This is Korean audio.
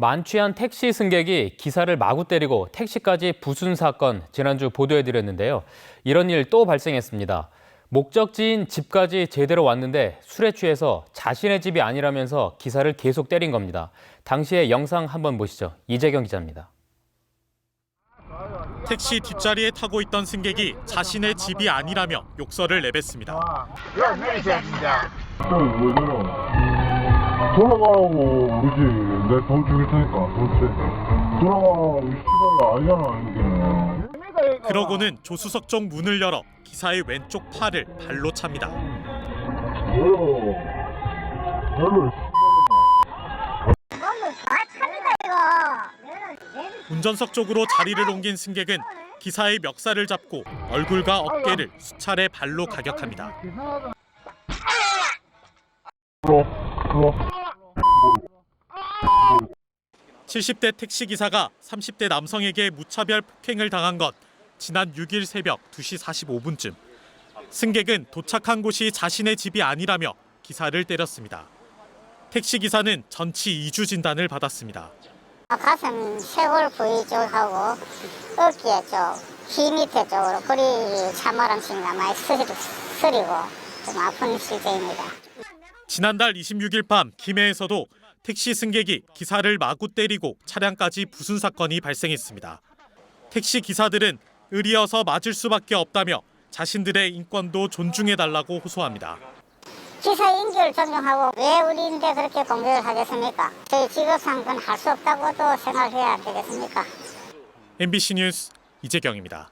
만취한 택시 승객이 기사를 마구 때리고 택시까지 부순 사건 지난주 보도해드렸는데요. 이런 일 또 발생했습니다. 목적지인 집까지 제대로 왔는데 술에 취해서 자신의 집이 아니라면서 기사를 계속 때린 겁니다. 당시의 영상 한번 보시죠. 이재경 기자입니다. 택시 뒷자리에 타고 있던 승객이 자신의 집이 아니라며 욕설을 내뱉습니다. 돌아가라고 그러지. 내돈 주길 테니까 돈 줘. 돌아가라고 이 씨발 아니잖아 이게. 그러고는 조수석 쪽 문을 열어 기사의 왼쪽 팔을 발로 찹니다. 뭐야? 별로 운전석 쪽으로 자리를 옮긴 승객은 기사의 멱살을 잡고 얼굴과 어깨를 수차례 발로 가격합니다. 풀어. 70대 택시 기사가 30대 남성에게 무차별 폭행을 당한 건 지난 6일 새벽 2시 45분쯤. 승객은 도착한 곳이 자신의 집이 아니라며 기사를 때렸습니다. 택시 기사는 전치 2주 진단을 받았습니다. 가슴 쇄골 부위 쪽하고 어깨 쪽, 귀 밑에 쪽으로 참아람씨가 많이 쓰리, 쓰리고 좀 아픈 실정입니다. 지난달 26일 밤 김해에서도 택시 승객이 기사를 마구 때리고 차량까지 부순 사건이 발생했습니다. 택시 기사들은 의리여서 맞을 수밖에 없다며 자신들의 인권도 존중해 달라고 호소합니다. 기사 인격을 존중하고 왜 우리인데 그렇게 공격을 하겠습니까? 저희 직업상 그건 할수 없다고 또 생각해야 되겠습니까? MBC 뉴스 이재경입니다.